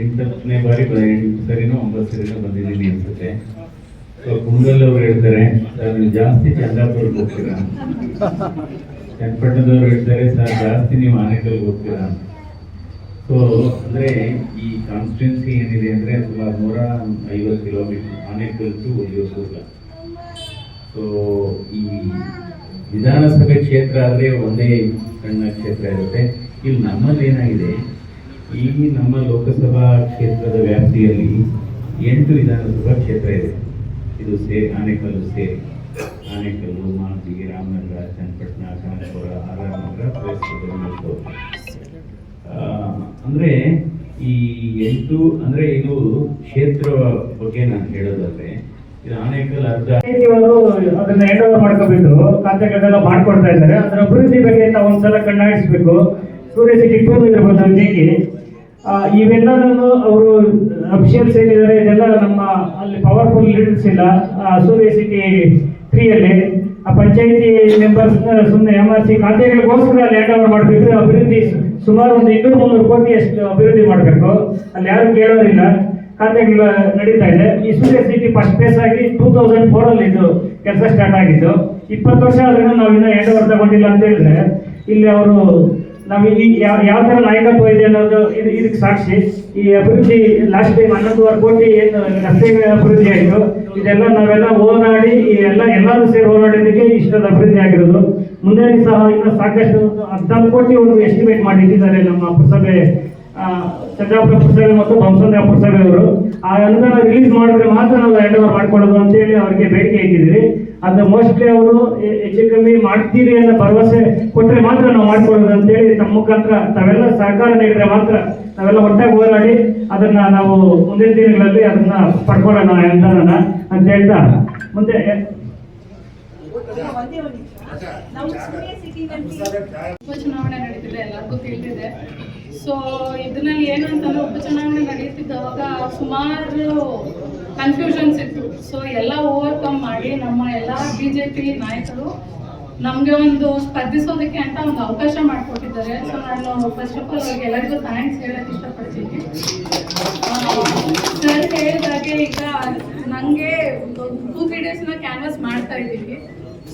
ಎಂಟನೇ ಬಾರಿ ಎಂಟು ಸರಿನೋ ಒಂಬತ್ತು ಸರಿನೋ ಬಂದಿದ್ದೀನಿ ಅನ್ಸುತ್ತೆ. ಸೊ ಕುಂಗಲ್ ಅವ್ರು ಹೇಳ್ತಾರೆ, ಸರ್, ನೀವು ಜಾಸ್ತಿ ಚಂದಾಪುರಕ್ಕೆ ಹೋಗ್ತೀರಾ? ಚನ್ನಪಟ್ಟಣದವ್ರು ಹೇಳ್ತಾರೆ, ಸರ್, ಜಾಸ್ತಿ ನೀವು ಆನೆಕಲ್ಗೆ ಹೋಗ್ತೀರಾ? ಸೊ ಅಂದ್ರೆ ಈ ಕಾನ್ಸ್ಟಿಟ್ಯೂನ್ಸಿ ಏನಿದೆ ಅಂದ್ರೆ ಸುಮಾರು ನೂರ ಐವತ್ತು ಕಿಲೋಮೀಟರ್ ಆನೇಕಲ್ ಟು ಇಲ್ಲ ಸೊ ಈ ವಿಧಾನಸಭೆ ಕ್ಷೇತ್ರ ಆದರೆ ಒಂದೇ ಸಣ್ಣ ಕ್ಷೇತ್ರ ಇರುತ್ತೆ. ಇಲ್ಲಿ ನಮ್ಮಲ್ಲಿ ಏನಾಗಿದೆ ಈ ನಮ್ಮ ಲೋಕಸಭಾ ಕ್ಷೇತ್ರದ ವ್ಯಾಪ್ತಿಯಲ್ಲಿ ಎಂಟು ವಿಧಾನಸಭಾ ಕ್ಷೇತ್ರ ಇದೆ. ಇದು say Anekal say Anekal Manjhi Ramanagara Channapatna Kanapura R R Nagar plus ಆ, ಅಂದ್ರೆ ಈ ಎಂಟು ಅಂದರೆ ಇದು ಕ್ಷೇತ್ರ ಬಗ್ಗೆ ನಾನು ಹೇಳೋದಾದ್ರೆ ಇದು ಆನೇಕಲ್ ಅದನ್ನ ಹ್ಯಾಂಡ್ ಓವರ್ ಮಾಡ್ಕೊಡ್ತಾ ಇದ್ದಾರೆ. ಅದರ ಅಭಿವೃದ್ಧಿ ಬಗ್ಗೆ ತಾವು ಒಂದ್ಸಲ ಕಣ್ಣಾಡಿಸ್ಬೇಕು ಸೂರ್ಯ ಸಿಟಿ ಟೂ ಇರ್ಬೋದು ಇವೆಲ್ಲದನ್ನು ಅವರು ಅಫಿಷಿಯಲ್ಸ್ ಏನಿದ್ದಾರೆ ಇದೆಲ್ಲ ನಮ್ಮ ಅಲ್ಲಿ ಪವರ್ಫುಲ್ ಲೀಡರ್ಸ್ ಇಲ್ಲ. ಸೂರ್ಯ ಸಿಟಿ ತ್ರೀಯಲ್ಲಿ ಆ ಪಂಚಾಯತಿ ಮೆಂಬರ್ಸ್ ಸುಮ್ಮನೆ ಎಂ ಆರ್ ಸಿ ಖಾತೆಗಳಿಗೋಸ್ಕರ ಅಲ್ಲಿ ಹ್ಯಾಂಡ್ ಓವರ್ ಮಾಡಬೇಕು. ಅಭಿವೃದ್ಧಿ ಸುಮಾರು ಒಂದು ಇನ್ನೂರು ಮುನ್ನೂರು ಕೋಟಿ ಅಷ್ಟು ಅಭಿವೃದ್ಧಿ ಮಾಡಬೇಕು. ಅಲ್ಲಿ ಯಾರು ಕೇಳೋರಿಲ್ಲ. ಖಾತೆಗಳು ನಡೀತಾ ಇದೆ. ಈ ಸೂರ್ಯ ಸಿಟಿ ಫಸ್ಟ್ ಫೇಸ್ ಆಗಿ ಟೂ ತೌಸಂಡ್ ಫೋರ್ ಅಲ್ಲಿ ಇದು ಕೆಲಸ ಸ್ಟಾರ್ಟ್ ಆಗಿದ್ದು, ಇಪ್ಪತ್ತು ವರ್ಷ ಆದ್ರೂ ನಾವು ಇನ್ನೂ ಎರಡು ಓವರ್ ತಗೊಂಡಿಲ್ಲ ಅಂತ ಹೇಳಿದ್ರೆ, ಇಲ್ಲಿ ಅವರು ನಾವು ಈ ಯಾವ ಯಾವ ಥರ ನಾಯಕತ್ವ ಇದೆ ಅನ್ನೋದು ಇದು ಇದಕ್ಕೆ ಸಾಕ್ಷಿ. ಈ ಅಭಿವೃದ್ಧಿ ಲಾಸ್ಟ್ ಟೈಮ್ ಹನ್ನೊಂದುವರೆ ಕೋಟಿ ಏನು ರಸ್ತೆ ಅಭಿವೃದ್ಧಿ ಆಯಿತು. ಇದೆಲ್ಲ ನಾವೆಲ್ಲ ಹೋರಾಡಿ ಈ ಎಲ್ಲ ಎಲ್ಲರೂ ಸೇರಿ ಹೋರಾಡಿದ್ದಕ್ಕೆ ಇಷ್ಟೊಂದು ಅಭಿವೃದ್ಧಿ ಆಗಿರೋದು. ಮುಂದೆ ಸಹ ಇನ್ನೂ ಸಾಕಷ್ಟು ಹದಿನಾಲ್ಕು ಕೋಟಿ ಒಂದು ಎಸ್ಟಿಮೇಟ್ ಮಾಡಿ ಇಟ್ಟಿದ್ದಾರೆ ನಮ್ಮ ಪುರಸಭೆ ಆ, ಚಂದ್ರಾಪುರ ಪುರಸಭೆ ಮತ್ತು ಬಂಸಂದ್ರ ಅವರು ಆ ಅನುದಾನ ರಿಲೀಸ್ ಮಾಡಿದ್ರೆ ಮಾತ್ರ ನಾವು ಹ್ಯಾಂಡ್ ಓವರ್ ಮಾಡ್ಕೊಳ್ಳೋದು ಅಂತೇಳಿ ಅವರಿಗೆ ಬೇಡಿಕೆ ಇಟ್ಟಿದ್ದೀರಿ. ಅದು ಮೋಸ್ಟ್ಲಿ ಅವರು ಹೆಚ್ಚು ಕಮ್ಮಿ ಮಾಡ್ತೀರಿ ಅನ್ನೋ ಭರವಸೆ ಕೊಟ್ಟರೆ ಮಾತ್ರ ನಾವು ಮಾಡ್ಕೊಳ್ಳೋದು ಅಂತೇಳಿ ನಮ್ಮ ಮುಖಾಂತರ ತಾವೆಲ್ಲ ಸಹಕಾರ ನೀಡಿದ್ರೆ ಮಾತ್ರ ನಾವೆಲ್ಲ ಒಟ್ಟಾಗಿ ಹೋರಾಡಿ ಅದನ್ನ ನಾವು ಮುಂದಿನ ದಿನಗಳಲ್ಲಿ ಅದನ್ನ ಪಡ್ಕೊಳ್ಳೋಣ ಅನುದಾನನ ಅಂತ ಹೇಳ್ತಾ ಮುಂದೆ ಉಪಚುನಾವಣೆ ನಡೀತಿದೆ ಎಲ್ಲರಿಗೂ ತಿಳಿದಿದೆ. ಸೊ ಇದರಲ್ಲಿ ಏನು ಅಂತಂದ್ರೆ ಉಪಚುನಾವಣೆ ನಡೀತಿದ್ದಾಗ ಸುಮಾರು ಕನ್ಫ್ಯೂಷನ್ಸ್ ಇತ್ತು ಸೊ ಎಲ್ಲ ಓವರ್ಕಮ್ ಮಾಡಿ ನಮ್ಮ ಎಲ್ಲ ಬಿ ಜೆ ಪಿ ನಾಯಕರು ನಮಗೆ ಒಂದು ಸ್ಪರ್ಧಿಸೋದಕ್ಕೆ ಅಂತ ಒಂದು ಅವಕಾಶ ಮಾಡಿಕೊಟ್ಟಿದ್ದಾರೆ. ಸೊ ನಾನು ಫಸ್ಟ್ ಆಫ್ ಆಲ್ ಅವ್ರಿಗೆ ಎಲ್ಲರಿಗೂ ಥ್ಯಾಂಕ್ಸ್ ಹೇಳಕ್ಕೆ ಇಷ್ಟಪಡ್ತೀನಿ. ಸರ್ ಹೇಳಿದಾಗೆ ಈಗ ನನಗೆ ಒಂದು ಟೂ ತ್ರೀ ಡೇಸ್ನ ಕ್ಯಾನ್ವಾಸ್ ಮಾಡ್ತಾ ಇದ್ದೀವಿ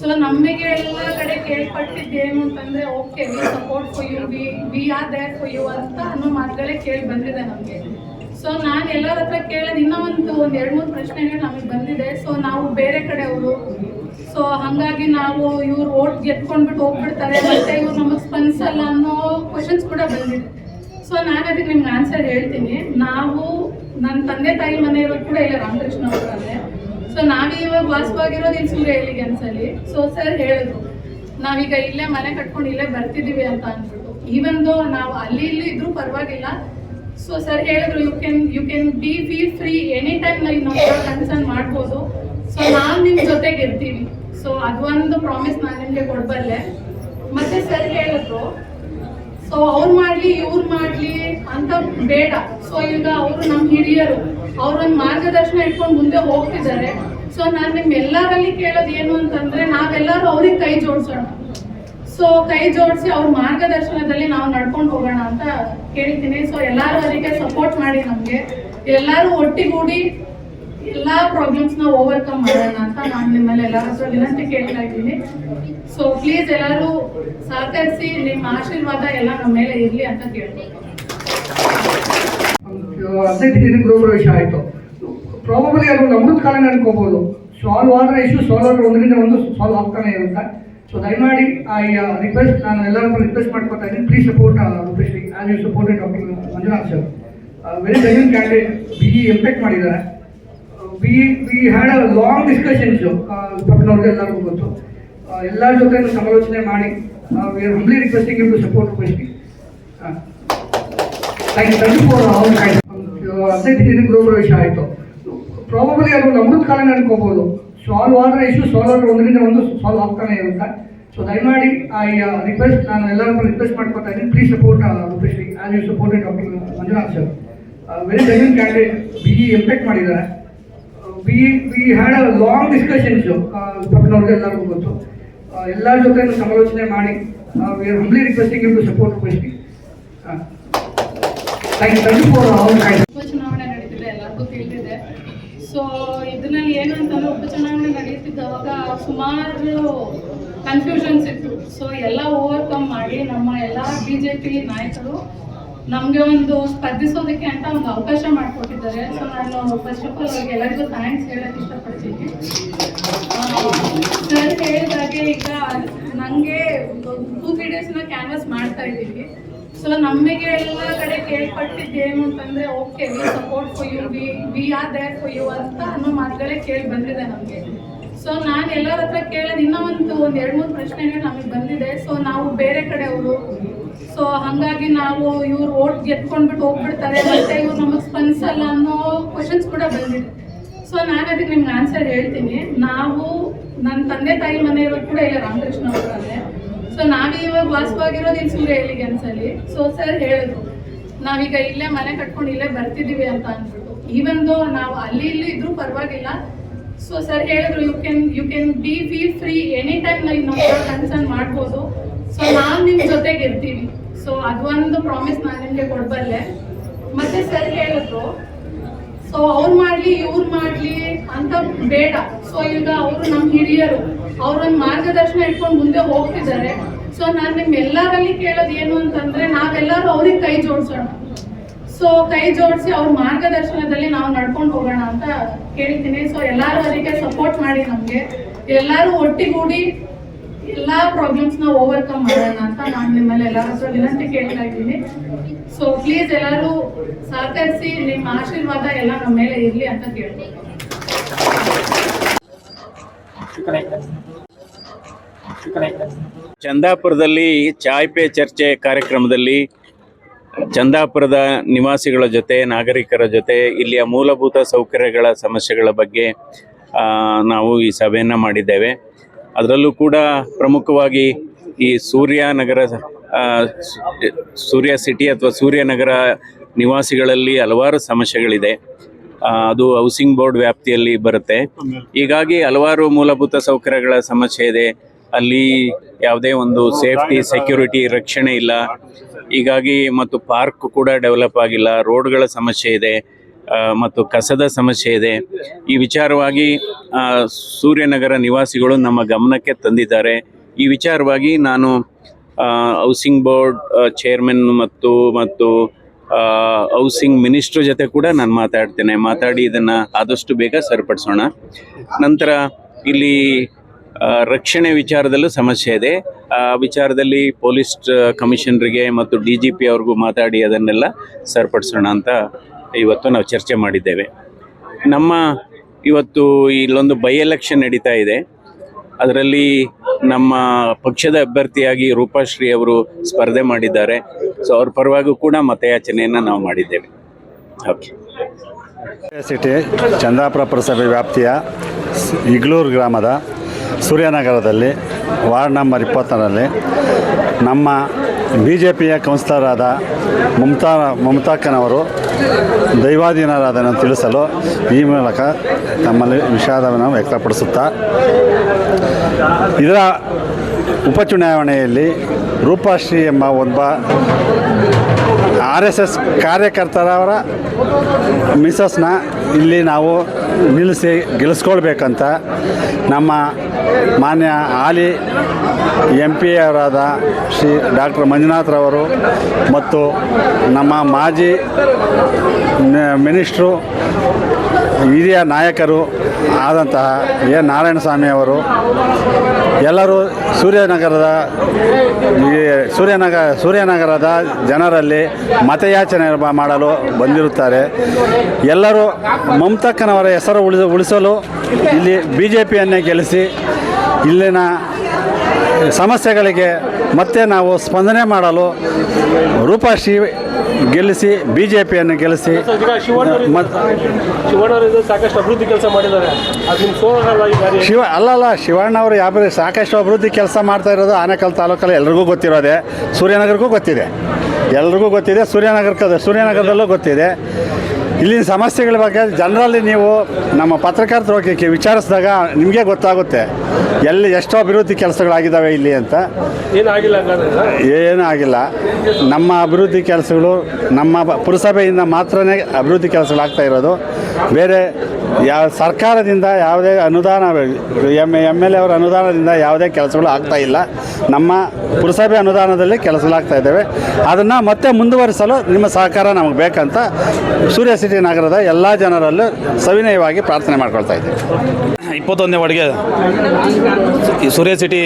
ಸೊ ನಮಗೆ ಎಲ್ಲ ಕಡೆ ಕೇಳ್ಪಟ್ಟಿದ್ದೇನು ಅಂತಂದ್ರೆ okay we support for you we we are there for you ಅಂತ ಅನ್ನೋ ಮಾತುಗಳೇ ಕೇಳಿ ಬಂದಿದೆ ನಮಗೆ. ಸೊ ನಾನು ಎಲ್ಲರ ಹತ್ರ ಕೇಳಿದ ಇನ್ನೂ ಒಂದು ಒಂದು ಎರಡು ಮೂರು ಪ್ರಶ್ನೆಗಳು ನಮಗೆ ಬಂದಿದೆ. ಸೊ ನಾವು ಬೇರೆ ಕಡೆ ಅವರು ಸೊ ಹಾಗಾಗಿ ನಾವು ಇವ್ರು ಓಟ್ ಗೆದ್ಕೊಂಡ್ಬಿಟ್ಟು ಹೋಗ್ಬಿಡ್ತಾರೆ, ಮತ್ತೆ ಇವ್ರು ನಮಗೆ ಸ್ಪಂದಿಸಲ್ಲ ಅನ್ನೋ ಕ್ವಶನ್ಸ್ ಕೂಡ ಬಂದಿದೆ. ಸೊ ನಾನು ಅದಕ್ಕೆ ನಿಮ್ಗೆ ಆನ್ಸರ್ ಹೇಳ್ತೀನಿ. ನಾವು ನನ್ನ ತಂದೆ ತಾಯಿ ಮನೆಯವರು ಕೂಡ ಇಲ್ಲ ರಾಮಕೃಷ್ಣ ಅವರಲ್ಲೇ ಸೊ ನಾವಿವಾಗ ವಾಸವಾಗಿರೋದು ಇಲ್ಲಿ ಸೂರ್ಯ ಎಲಿಗೆನ್ಸಲ್ಲಿ ಸೊ ಸರ್ ಹೇಳಿದ್ರು ನಾವೀಗ ಇಲ್ಲೇ ಮನೆ ಕಟ್ಕೊಂಡು ಇಲ್ಲೇ ಬರ್ತಿದ್ದೀವಿ ಅಂತ ಅಂದ್ಬಿಟ್ಟು. ಈವನ್ ದೋ ನಾವು ಅಲ್ಲಿ ಇಲ್ಲಿ ಇದ್ರೂ ಪರವಾಗಿಲ್ಲ. ಸೊ ಸರ್ ಹೇಳಿದ್ರು you can you can be feel free any time ನಾವು ನಾವು ಕನ್ಸರ್ನ್ ಮಾಡ್ಬೋದು. ಸೊ ನಾವು ನಿಮ್ಮ ಜೊತೆಗೆ ಇರ್ತೀವಿ ಸೊ ಅದೊಂದು ಪ್ರಾಮಿಸ್ ನಾನು ನಿಮಗೆ ಕೊಡಬಲ್ಲೆ. ಮತ್ತೆ ಸರ್ ಹೇಳಿದ್ರು ಸೊ ಅವ್ರು ಮಾಡಲಿ, ಇವ್ರು ಮಾಡ್ಲಿ ಬೇಡ. ಸೊ ಈಗ ಅವರು ನಮ್ಮ ಹಿರಿಯರು, ಅವ್ರೊಂದು ಮಾರ್ಗದರ್ಶನ ಇಟ್ಕೊಂಡು ಮುಂದೆ ಹೋಗ್ತಿದ್ದಾರೆ. ಸೊ ನಾನು ನಿಮ್ ಎಲ್ಲರಲ್ಲಿ ಕೇಳೋದು ಏನು ಅಂತಂದ್ರೆ, ನಾವೆಲ್ಲರೂ ಅವ್ರಿಗೆ ಕೈ ಜೋಡಿಸೋಣ. ಸೊ ಕೈ ಜೋಡಿಸಿ ಅವ್ರ ಮಾರ್ಗದರ್ಶನದಲ್ಲಿ ನಾವು ನಡ್ಕೊಂಡು ಹೋಗೋಣ ಅಂತ ಕೇಳ್ತೀನಿ ಸೊ ಎಲ್ಲರೂ ಅದಕ್ಕೆ ಸಪೋರ್ಟ್ ಮಾಡಿ ನಮಗೆ. ಎಲ್ಲರೂ ಒಟ್ಟಿಗೂಡಿ ಎಲ್ಲ ಪ್ರಾಬ್ಲಮ್ಸ್ನ ಓವರ್ಕಮ್ ಮಾಡೋಣ ಅಂತ ನಾನು ನಿಮ್ಮಲ್ಲಿ ಎಲ್ಲರ ಹತ್ರ ವಿನಂತಿ ಕೇಳ್ತಾ ಇದ್ದೀನಿ. ಸೊ ಪ್ಲೀಸ್ ಎಲ್ಲರೂ ಸಹಕರಿಸಿ, ನಿಮ್ಮ ಆಶೀರ್ವಾದ ಎಲ್ಲ ನಮ್ಮ ಮೇಲೆ ಇರಲಿ ಅಂತ ಕೇಳ್ತೀನಿ ಹದಿನೈದು ದಿನ ಗೃಹಪ್ರವೇಶ ಆಯಿತು. ಪ್ರಾಬಬಲಿ ಅದು ಒಂದು ಕಾರಣ ಅನ್ಕೋಬೋದು. ಸಾಲ್ವ್ ಆದರೆ ಇಶ್ಯೂ ಸಾಲ್ವ್ ಆದರೆ ಒಂದರಿಂದ ಒಂದು ಸಾಲ್ವ್ ಆಗ್ತಾನೆ ಇರುತ್ತೆ. ಸೊ ದಯಮಾಡಿ ಐ ರಿಕ್ವೆಸ್ಟ್ ನಾನು ಎಲ್ಲರಿಗೂ ರಿಕ್ವೆಸ್ಟ್ ಮಾಡ್ಕೊತಾ ಇದ್ದೀನಿ. Please support Rupeshree and you supported doctor Manjunath sir very genuine candidate be impact ಮಾಡಿದ್ದಾರೆ. We we had a long discussions ಪಟ್ಟಣವ್ರಿಗೆ ಎಲ್ಲರಿಗೂ ಗೊತ್ತು. ಎಲ್ಲರ ಜೊತೆ ಸಮಾಲೋಚನೆ ಮಾಡಿ we are humbly requesting to support Rupeshree thank you four hours ಆಯಿತು ಹದಿನೈದು ದಿನ ಗೃಹಪ್ರವೇಶ ಆಯಿತು. ಪ್ರಾಬಬಲಿ ಅದು ನಮ್ಮದು ಅಮೃತ ಕಾಲ ಅನ್ಕೋಬೋದು ಸಾಲ್ವ್ ಆದರೆ ಇಶ್ಯೂ ಸಾಲ್ವ್ ಆದರೆ ಒಂದರಿಂದ ಒಂದು ಸಾಲ್ವ್ ಆಗ್ತಾನೆ ಇರುತ್ತೆ. ಸೊ ದಯಮಾಡಿ ಐ ರಿಕ್ವೆಸ್ಟ್ ನಾನು ಎಲ್ಲರಿಗೂ ರಿಕ್ವೆಸ್ಟ್ ಮಾಡ್ಕೊತಾ ಇದ್ದೀನಿ. Please support Rupeshree as you supported doctor Manjunath sir very genuine candidate be impact ಮಾಡಿದ್ದಾರೆ. We we had a long discussions ಪಟ್ಟಣವ್ರಿಗೆ ಎಲ್ಲರಿಗೂ ಗೊತ್ತು. ಎಲ್ಲರ ಜೊತೆ ಸಮಾಲೋಚನೆ ಮಾಡಿ we are humbly requesting to support Rupeshree thank ನಡೀತಿದೆ, ಎಲ್ಲರಿಗೂ ತಿಳಿದಿದೆ. ಸೊ ಇದನ್ನ ಏನು ಅಂತಂದ್ರೆ ಉಪಚುನಾವಣೆ ನಡೀತಿದ್ದವಾಗ ಸುಮಾರು ಕನ್ಫ್ಯೂಷನ್ಸ್ ಇತ್ತು. ಸೊ ಎಲ್ಲ ಓವರ್ಕಮ್ ಮಾಡಿ ನಮ್ಮ ಎಲ್ಲ ಬಿ ಜೆ ಪಿ ನಾಯಕರು ನಮಗೆ ಒಂದು ಸ್ಪರ್ಧಿಸೋದಕ್ಕೆ ಅಂತ ಒಂದು ಅವಕಾಶ ಮಾಡಿಕೊಟ್ಟಿದ್ದಾರೆ. ಸೊ ನಾನು ಫಸ್ಟ್ ಆಫ್ ಆಲ್ ಅವ್ರಿಗೆ ಎಲ್ಲರಿಗೂ ಥ್ಯಾಂಕ್ಸ್ ಹೇಳಕ್ಕೆ ಇಷ್ಟಪಡ್ತೀನಿ. ಸರ್ ಹೇಳಿದಾಗೆ ಈಗ ನನಗೆ ಟೂ ತ್ರೀ ಡೇಸ್ನ ಕ್ಯಾನ್ವಾಸ್ ಮಾಡ್ತಾ ಇದ್ದೀವಿ ಸೊ ನಮಗೆ ಎಲ್ಲ ಕಡೆ ಕೇಳ್ಪಟ್ಟಿದ್ದು ಏನು ಅಂತಂದ್ರೆ okay we support for you we we are there for you ಅಂತ ಅನ್ನೋ ಮಾತುಗಳೇ ಕೇಳಿ ಬಂದಿದೆ ನಮಗೆ. ಸೊ ನಾನು ಎಲ್ಲರ ಹತ್ರ ಕೇಳೋದು ಇನ್ನೂ ಒಂದು ಒಂದು ಎರಡು ಮೂರು ಪ್ರಶ್ನೆಗಳು ನಮಗೆ ಬಂದಿದೆ. ಸೊ ನಾವು ಬೇರೆ ಕಡೆ ಅವರು ಸೊ ಹಾಗಾಗಿ ನಾವು ಇವ್ರು ಓಟ್ ಗೆದ್ಕೊಂಡ್ಬಿಟ್ಟು ಹೋಗ್ಬಿಡ್ತಾರೆ, ಮತ್ತೆ ಇವ್ರು ನಮಗೆ ಸ್ಪನ್ಸಲ್ಲ ಅನ್ನೋ ಕ್ವಶನ್ಸ್ ಕೂಡ ಬಂದಿದೆ. ಸೊ ನಾನು ಅದಕ್ಕೆ ನಿಮ್ಗೆ ಆನ್ಸರ್ ಹೇಳ್ತೀನಿ. ನಾವು ನನ್ನ ತಂದೆ ತಾಯಿ ಮನೆ ಇರೋದು ಕೂಡ ಇಲ್ಲ ರಾಮಕೃಷ್ಣ ಅವರಲ್ಲೇ ಸೊ ನಾವೇ ಇವಾಗ ವಾಸವಾಗಿರೋದು ಇಲ್ಲಿ ಸೂರ್ಯ ಅನ್ಸಲ್ಲಿ ಅನ್ಸಲಿ. ಸೊ ಸರ್ ಹೇಳಿದ್ರು ನಾವೀಗ ಇಲ್ಲೇ ಮನೆ ಕಟ್ಕೊಂಡು ಇಲ್ಲೇ ಬರ್ತಿದ್ದೀವಿ ಅಂತ ಅಂದ್ಬಿಟ್ಟು. ಈವನ್ ದೋ ನಾವು ಅಲ್ಲಿ ಇಲ್ಲಿ ಇದ್ರೂ ಪರವಾಗಿಲ್ಲ. ಸೊ ಸರ್ ಹೇಳಿದ್ರು you can you can be feel free any time ನಾವು ನಮ್ಮ ಕನ್ಸರ್ನ್ ಮಾಡ್ಬೋದು. ಸೊ ನಾವು ನಿಮ್ಮ ಜೊತೆಗೆ ಇರ್ತೀವಿ ಸೊ ಅದೊಂದು ಪ್ರಾಮಿಸ್ ನಾನು ನಿಮಗೆ ಕೊಡ್ಬಲ್ಲೆ. ಮತ್ತೆ ಸರ್ ಹೇಳಿದ್ರು ಸೊ ಅವ್ರು ಮಾಡ್ಲಿ, ಇವ್ರು ಮಾಡ್ಲಿ ಅಂತ ಬೇಡ. ಸೊ ಈಗ ಅವರು ನಮ್ಮ ಹಿರಿಯರು, ಅವ್ರೊಂದು ಮಾರ್ಗದರ್ಶನ ಇಟ್ಕೊಂಡು ಮುಂದೆ ಹೋಗ್ತಿದ್ದಾರೆ. ಸೊ ನಾನು ನಿಮ್ಮೆಲ್ಲರಲ್ಲಿ ಕೇಳೋದು ಏನು ಅಂತಂದ್ರೆ, ನಾವೆಲ್ಲರೂ ಅವ್ರಿಗೆ ಕೈ ಜೋಡಿಸೋಣ. ಸೊ ಕೈ ಜೋಡಿಸಿ ಅವ್ರ ಮಾರ್ಗದರ್ಶನದಲ್ಲಿ ನಾವು ನಡ್ಕೊಂಡು ಹೋಗೋಣ ಅಂತ ಕೇಳ್ತೀನಿ ಸೊ ಎಲ್ಲರೂ ಅದಕ್ಕೆ ಸಪೋರ್ಟ್ ಮಾಡಿ ನಮಗೆ. ಎಲ್ಲರೂ ಒಟ್ಟಿಗೂಡಿ ಎಲ್ಲ ಪ್ರಾಬ್ಲಮ್ಸ್ನ ಓವರ್ಕಮ್ ಮಾಡೋಣ ಅಂತ ನಾನು ನಿಮ್ಮಲ್ಲಿ ಎಲ್ಲರ ಹತ್ರ ವಿನಂತಿ ಕೇಳ್ತಾ ಇದ್ದೀನಿ. ಸೊ ಪ್ಲೀಸ್ ಎಲ್ಲರೂ ಸಹಕರಿಸಿ, ನಿಮ್ಮ ಆಶೀರ್ವಾದ ಎಲ್ಲ ನಮ್ಮ ಮೇಲೆ ಇರಲಿ ಅಂತ ಕೇಳ್ತೀನಿ ಚಂದಾಪುರದಲ್ಲಿ ಚಾಯ್ ಪೇ ಚರ್ಚೆ ಕಾರ್ಯಕ್ರಮದಲ್ಲಿ ಚಂದಾಪುರದ ನಿವಾಸಿಗಳ ಜೊತೆ, ನಾಗರಿಕರ ಜೊತೆ, ಇಲ್ಲಿಯ ಮೂಲಭೂತ ಸೌಕರ್ಯಗಳ ಸಮಸ್ಯೆಗಳ ಬಗ್ಗೆ ನಾವು ಈ ಸಭೆಯನ್ನು ಮಾಡಿದ್ದೇವೆ. ಅದರಲ್ಲೂ ಕೂಡ ಪ್ರಮುಖವಾಗಿ ಈ ಸೂರ್ಯನಗರ ಸೂರ್ಯ ಸಿಟಿ ಅಥವಾ ಸೂರ್ಯನಗರ ನಿವಾಸಿಗಳಲ್ಲಿ ಹಲವಾರು ಸಮಸ್ಯೆಗಳಿದೆ. ಅದು ಹೌಸಿಂಗ್ ಬೋರ್ಡ್ ವ್ಯಾಪ್ತಿಯಲ್ಲಿ ಬರುತ್ತೆ. ಹೀಗಾಗಿ ಹಲವಾರು ಮೂಲಭೂತ ಸೌಕರ್ಯಗಳ ಸಮಸ್ಯೆ ಇದೆ. ಅಲ್ಲಿ ಯಾವುದೇ ಒಂದು ಸೇಫ್ಟಿ, ಸೆಕ್ಯೂರಿಟಿ, ರಕ್ಷಣೆ ಇಲ್ಲ. ಹೀಗಾಗಿ ಮತ್ತು ಪಾರ್ಕ್ ಕೂಡ ಡೆವಲಪ್ ಆಗಿಲ್ಲ. ರೋಡ್ಗಳ ಸಮಸ್ಯೆ ಇದೆ. ಮತ್ತು ಕಸದ ಸಮಸ್ಯೆ ಇದೆ. ಈ ವಿಚಾರವಾಗಿ ಸೂರ್ಯನಗರ ನಿವಾಸಿಗಳು ನಮ್ಮ ಗಮನಕ್ಕೆ ತಂದಿದ್ದಾರೆ. ಈ ವಿಚಾರವಾಗಿ ನಾನು ಹೌಸಿಂಗ್ ಬೋರ್ಡ್ ಚೇರ್ಮನ್ ಮತ್ತು ಮತ್ತು ಹೌಸಿಂಗ್ ಮಿನಿಸ್ಟ್ರ್ ಜೊತೆ ಕೂಡ ನಾನು ಮಾತಾಡ್ತೇನೆ. ಮಾತಾಡಿ ಇದನ್ನು ಆದಷ್ಟು ಬೇಗ ಸರಿಪಡಿಸೋಣ. ನಂತರ ಇಲ್ಲಿ ರಕ್ಷಣೆ ವಿಚಾರದಲ್ಲೂ ಸಮಸ್ಯೆ ಇದೆ. ಆ ವಿಚಾರದಲ್ಲಿ ಪೊಲೀಸ್ ಕಮಿಷನರಿಗೆ ಮತ್ತು ಡಿ ಜಿ ಪಿ ಅವ್ರಿಗೂ ಮಾತಾಡಿ ಅದನ್ನೆಲ್ಲ ಸರಿಪಡಿಸೋಣ ಅಂತ ಇವತ್ತು ನಾವು ಚರ್ಚೆ ಮಾಡಿದ್ದೇವೆ. ನಮ್ಮ ಇವತ್ತು ಇಲ್ಲೊಂದು ಬೈ ಎಲೆಕ್ಷನ್ ನಡೀತಾ ಇದೆ. ಅದರಲ್ಲಿ ನಮ್ಮ ಪಕ್ಷದ ಅಭ್ಯರ್ಥಿಯಾಗಿ ರೂಪಾಶ್ರೀ ಅವರು ಸ್ಪರ್ಧೆ ಮಾಡಿದ್ದಾರೆ. ಸೊ ಅವ್ರ ಪರವಾಗೂ ಕೂಡ ಮತಯಾಚನೆಯನ್ನು ನಾವು ಮಾಡಿದ್ದೇವೆ. ಓಕೆ ಸಿಟಿ ಚಂದಾಪುರ ಪುರಸಭೆ ವ್ಯಾಪ್ತಿಯ ಇಗ್ಲೂರು ಗ್ರಾಮದ ಸೂರ್ಯನಗರದಲ್ಲಿ ವಾರ್ಡ್ ನಂಬರ್ ಇಪ್ಪತ್ತರಲ್ಲಿ ನಮ್ಮ ಬಿ ಜೆ ಪಿಯ ಕೌನ್ಸಿಲರಾದ ಮಮತಾ ಮಮತಾಕ್ಕನವರು ದೈವಾಧೀನರಾದನ್ನು ತಿಳಿಸಲು ಈ ಮೂಲಕ ತಮ್ಮಲ್ಲಿ ವಿಷಾದವನ್ನು ವ್ಯಕ್ತಪಡಿಸುತ್ತಾ ಇದರ ಉಪಚುನಾವಣೆಯಲ್ಲಿ ರೂಪಾಶ್ರೀ ಎಂಬ ಒಬ್ಬ ಆರ್ ಎಸ್ ಎಸ್ ಕಾರ್ಯಕರ್ತರವರ ಮಿಸಸ್ನ ಇಲ್ಲಿ ನಾವು ನಿಲ್ಲಿಸಿ ಗೆಲ್ಲಿಸ್ಕೊಳ್ಬೇಕಂತ ನಮ್ಮ ಮಾನ್ಯ ಹಾಲಿ ಎಂ ಪಿ ಅವರಾದ ಶ್ರೀ ಡಾಕ್ಟರ್ ಮಂಜುನಾಥ್ರವರು ಮತ್ತು ನಮ್ಮ ಮಾಜಿ ಮಿನಿಸ್ಟ್ರು ಹಿರಿಯ ನಾಯಕರು ಆದಂತಹ ಎ. ನಾರಾಯಣಸ್ವಾಮಿ ಅವರು, ಎಲ್ಲರೂ ಸೂರ್ಯನಗರದ ಸೂರ್ಯನಗರ ಸೂರ್ಯನಗರದ ಜನರಲ್ಲಿ ಮತಯಾಚನೆ ಮಾಡಲು ಬಂದಿರುತ್ತಾರೆ. ಎಲ್ಲರೂ ಮಮತಕ್ಕನವರ ಹೆಸರು ಉಳಿಸ ಉಳಿಸಲು ಇಲ್ಲಿ ಬಿ ಜೆ ಪಿಯನ್ನೇ ಗೆಲ್ಲಿಸಿ ಇಲ್ಲಿನ ಸಮಸ್ಯೆಗಳಿಗೆ ಮತ್ತೆ ನಾವು ಸ್ಪಂದನೆ ಮಾಡಲು ರೂಪಾಶ್ರೀ ಗೆಲ್ಲಿಸಿ ಬಿ ಜೆ ಪಿಯನ್ನು ಗೆಲ್ಲಿಸಿ ಸಾಕಷ್ಟು ಅಭಿವೃದ್ಧಿ ಕೆಲಸ ಮಾಡಿದ್ದಾರೆ. ಅದು ನಿಮ್ಮ ಸೋಲಲ್ಲ ಈ ಬಾರಿ ಶಿವ ಅಲ್ಲಲ್ಲ ಶಿವಣ್ಣವರು ಯಾವ ಸಾಕಷ್ಟು ಅಭಿವೃದ್ಧಿ ಕೆಲಸ ಮಾಡ್ತಾ ಇರೋದು ಆನೇಕಲ್ ತಾಲೂಕಲ್ಲಿ ಎಲ್ರಿಗೂ ಗೊತ್ತಿರೋದೆ. ಸೂರ್ಯನಗರಕ್ಕೂ ಗೊತ್ತಿದೆ. ಎಲ್ರಿಗೂ ಗೊತ್ತಿದೆ ಸೂರ್ಯನಗರಕ್ಕೆ ಸೂರ್ಯನಗರದಲ್ಲೂ ಗೊತ್ತಿದೆ. ಇಲ್ಲಿನ ಸಮಸ್ಯೆಗಳ ಬಗ್ಗೆ ಜನರಲ್ಲಿ ನೀವು ನಮ್ಮ ಪತ್ರಕರ್ತರು ಹೋಗಿ ವಿಚಾರಿಸಿದಾಗ ನಿಮಗೆ ಗೊತ್ತಾಗುತ್ತೆ. ಎಲ್ಲಿ ಎಷ್ಟೋ ಅಭಿವೃದ್ಧಿ ಕೆಲಸಗಳಾಗಿದ್ದಾವೆ ಇಲ್ಲಿ ಅಂತ? ಏನೂ ಆಗಿಲ್ಲ ನಮ್ಮ ಅಭಿವೃದ್ಧಿ ಕೆಲಸಗಳು ನಮ್ಮ ಪುರಸಭೆಯಿಂದ ಮಾತ್ರನೇ ಅಭಿವೃದ್ಧಿ ಕೆಲಸಗಳಾಗ್ತಾ ಇರೋದು. ಬೇರೆ ಯಾವ ಸರ್ಕಾರದಿಂದ ಯಾವುದೇ ಅನುದಾನ ಎಂ ಎಂ ಎಲ್ ಎ ಅವರ ಅನುದಾನದಿಂದ ಯಾವುದೇ ಕೆಲಸಗಳು ಆಗ್ತಾ ಇಲ್ಲ. ನಮ್ಮ ಪುರಸಭೆ ಅನುದಾನದಲ್ಲಿ ಕೆಲಸಗಳಾಗ್ತಾ ಇದ್ದಾವೆ. ಅದನ್ನು ಮತ್ತೆ ಮುಂದುವರಿಸಲು ನಿಮ್ಮ ಸಹಕಾರ ನಮಗೆ ಬೇಕಂತ ಸೂರ್ಯ ಸಿಟಿ ನಗರದ ಎಲ್ಲ ಜನರಲ್ಲೂ ಸವಿನಯವಾಗಿ ಪ್ರಾರ್ಥನೆ ಮಾಡ್ಕೊಳ್ತಾ ಇದ್ದೀವಿ. ಇಪ್ಪತ್ತೊಂದನೇ ವಾರ್ಡ್ಗೆ ಸೂರ್ಯ ಸಿಟಿ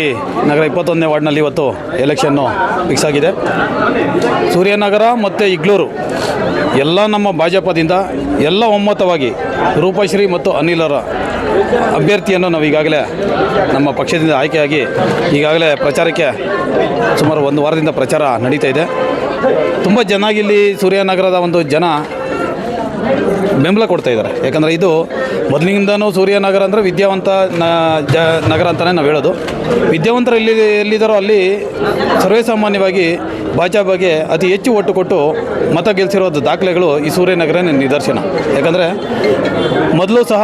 ನಗರ ಇಪ್ಪತ್ತೊಂದನೇ ವಾರ್ಡ್ನಲ್ಲಿ ಇವತ್ತು ಎಲೆಕ್ಷನ್ನು ಫಿಕ್ಸ್ ಆಗಿದೆ. ಸೂರ್ಯನಗರ ಮತ್ತು ಇಗ್ಲೂರು ಎಲ್ಲ ನಮ್ಮ ಭಾಜಪದಿಂದ ಎಲ್ಲ ಒಮ್ಮತವಾಗಿ ರೂಪಶ್ರೀ ಮತ್ತು ಅನಿಲರ ಅಭ್ಯರ್ಥಿಯನ್ನು ನಾವು ಈಗಾಗಲೇ ನಮ್ಮ ಪಕ್ಷದಿಂದ ಆಯ್ಕೆಯಾಗಿ ಈಗಾಗಲೇ ಪ್ರಚಾರಕ್ಕೆ ಸುಮಾರು ಒಂದು ವಾರದಿಂದ ಪ್ರಚಾರ ನಡೀತಾ ಇದೆ. ತುಂಬ ಚೆನ್ನಾಗಿ ಇಲ್ಲಿ ಸೂರ್ಯನಗರದ ಒಂದು ಜನ ಬೆಂಬಲ ಕೊಡ್ತಾ ಇದ್ದಾರೆ. ಯಾಕಂದರೆ ಇದು ಮೊದಲಿನಿಂದನೂ ಸೂರ್ಯನಗರ ಅಂದರೆ ವಿದ್ಯಾವಂತ ಜ ನಗರ ಅಂತಲೇ ನಾವು ಹೇಳೋದು. ವಿದ್ಯಾವಂತರು ಎಲ್ಲಿ ಎಲ್ಲಿದ್ದಾರೋ ಅಲ್ಲಿ ಸರ್ವೇಸಾಮಾನ್ಯವಾಗಿ ಭಾಜಪ ಬಗ್ಗೆ ಅತಿ ಹೆಚ್ಚು ಒಟ್ಟು ಕೊಟ್ಟು ಮತ ಗೆಲ್ಲಿಸಿರೋ ದಾಖಲೆಗಳು ಈ ಸೂರ್ಯನಗರನೇ ನಿದರ್ಶನ. ಯಾಕಂದರೆ ಮೊದಲು ಸಹ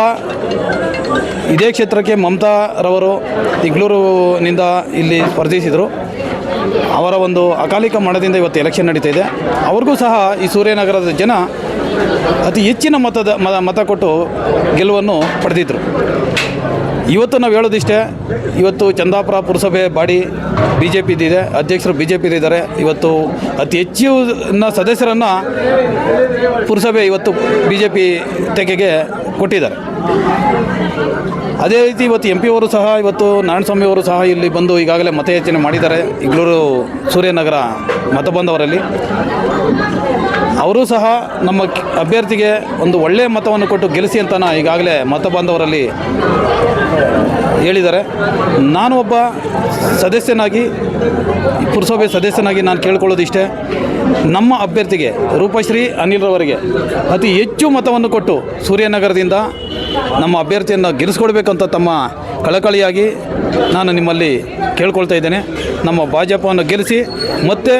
ಇದೇ ಕ್ಷೇತ್ರಕ್ಕೆ ಮಮತಾರವರು ಇಗ್ಲೂರಿನಿಂದ ಇಲ್ಲಿ ಸ್ಪರ್ಧಿಸಿದರು. ಅವರ ಒಂದು ಅಕಾಲಿಕ ಮರಣದಿಂದ ಇವತ್ತು ಎಲೆಕ್ಷನ್ ನಡೀತಾ ಇದೆ. ಅವ್ರಿಗೂ ಸಹ ಈ ಸೂರ್ಯನಗರದ ಜನ ಅತಿ ಹೆಚ್ಚಿನ ಮತದ ಮತ ಕೊಟ್ಟು ಗೆಲುವನ್ನು ಪಡೆದಿದ್ದರು ಇವತ್ತು ನಾವು ಹೇಳೋದಿಷ್ಟೇ, ಇವತ್ತು ಚಂದಾಪುರ ಪುರಸಭೆ ಬಾಡಿ ಬಿ ಜೆ ಪಿದಿದೆ ಅಧ್ಯಕ್ಷರು ಬಿ ಜೆ ಪಿದಿದ್ದಾರೆ ಇವತ್ತು ಅತಿ ಹೆಚ್ಚಿನ ಸದಸ್ಯರನ್ನು ಪುರಸಭೆ ಇವತ್ತು ಬಿ ಜೆ ಪಿ ತೆಗೆಗೆ ಕೊಟ್ಟಿದ್ದಾರೆ. ಅದೇ ರೀತಿ ಇವತ್ತು ಎಂ ಪಿ ಅವರು ಸಹ, ಇವತ್ತು ನಾರಾಯಣಸ್ವಾಮಿ ಅವರು ಸಹ ಇಲ್ಲಿ ಬಂದು ಈಗಾಗಲೇ ಮತಯಾಚನೆ ಮಾಡಿದ್ದಾರೆ. ಇಗ್ಲೂರು ಸೂರ್ಯನಗರ ಮತ ಬಂದವರಲ್ಲಿ ಅವರು ಸಹ ನಮ್ಮ ಅಭ್ಯರ್ಥಿಗೆ ಒಂದು ಒಳ್ಳೆಯ ಮತವನ್ನು ಕೊಟ್ಟು ಗೆಲ್ಲಿಸಿ ಅಂತ ಈಗಾಗಲೇ ಮತ ಬಾಂಧವರಲ್ಲಿ ಹೇಳಿದ್ದಾರೆ. ನಾನು ಒಬ್ಬ ಸದಸ್ಯನಾಗಿ, ಪುರಸಭೆ ಸದಸ್ಯನಾಗಿ ನಾನು ಕೇಳ್ಕೊಳ್ಳೋದಿಷ್ಟೇ. ನಮ್ಮ ಅಭ್ಯರ್ಥಿಗೆ ರೂಪಶ್ರೀ ಅನಿಲ್ರವರಿಗೆ ಅತಿ ಹೆಚ್ಚು ಮತವನ್ನು ಕೊಟ್ಟು ಸೂರ್ಯನಗರದಿಂದ ನಮ್ಮ ಅಭ್ಯರ್ಥಿಯನ್ನು ಗೆಲ್ಲಿಸ್ಕೊಡ್ಬೇಕಂತ ತಮ್ಮ ಕಳಕಳಿಯಾಗಿ ನಾನು ನಿಮ್ಮಲ್ಲಿ ಕೇಳ್ಕೊಳ್ತಾ ಇದ್ದೇನೆ. ನಮ್ಮ ಭಾಜಪವನ್ನು ಗೆಲ್ಲಿಸಿ ಮತ್ತೆ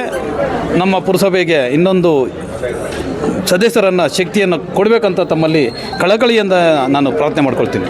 ನಮ್ಮ ಪುರಸಭೆಗೆ ಇನ್ನೊಂದು ಸದಸ್ಯರನ್ನು ಶಕ್ತಿಯನ್ನು ಕೊಡಬೇಕಂತ ತಮ್ಮಲ್ಲಿ ಕಳಕಳಿಯಿಂದ ನಾನು ಪ್ರಾರ್ಥನೆ ಮಾಡ್ಕೊಳ್ತೀನಿ.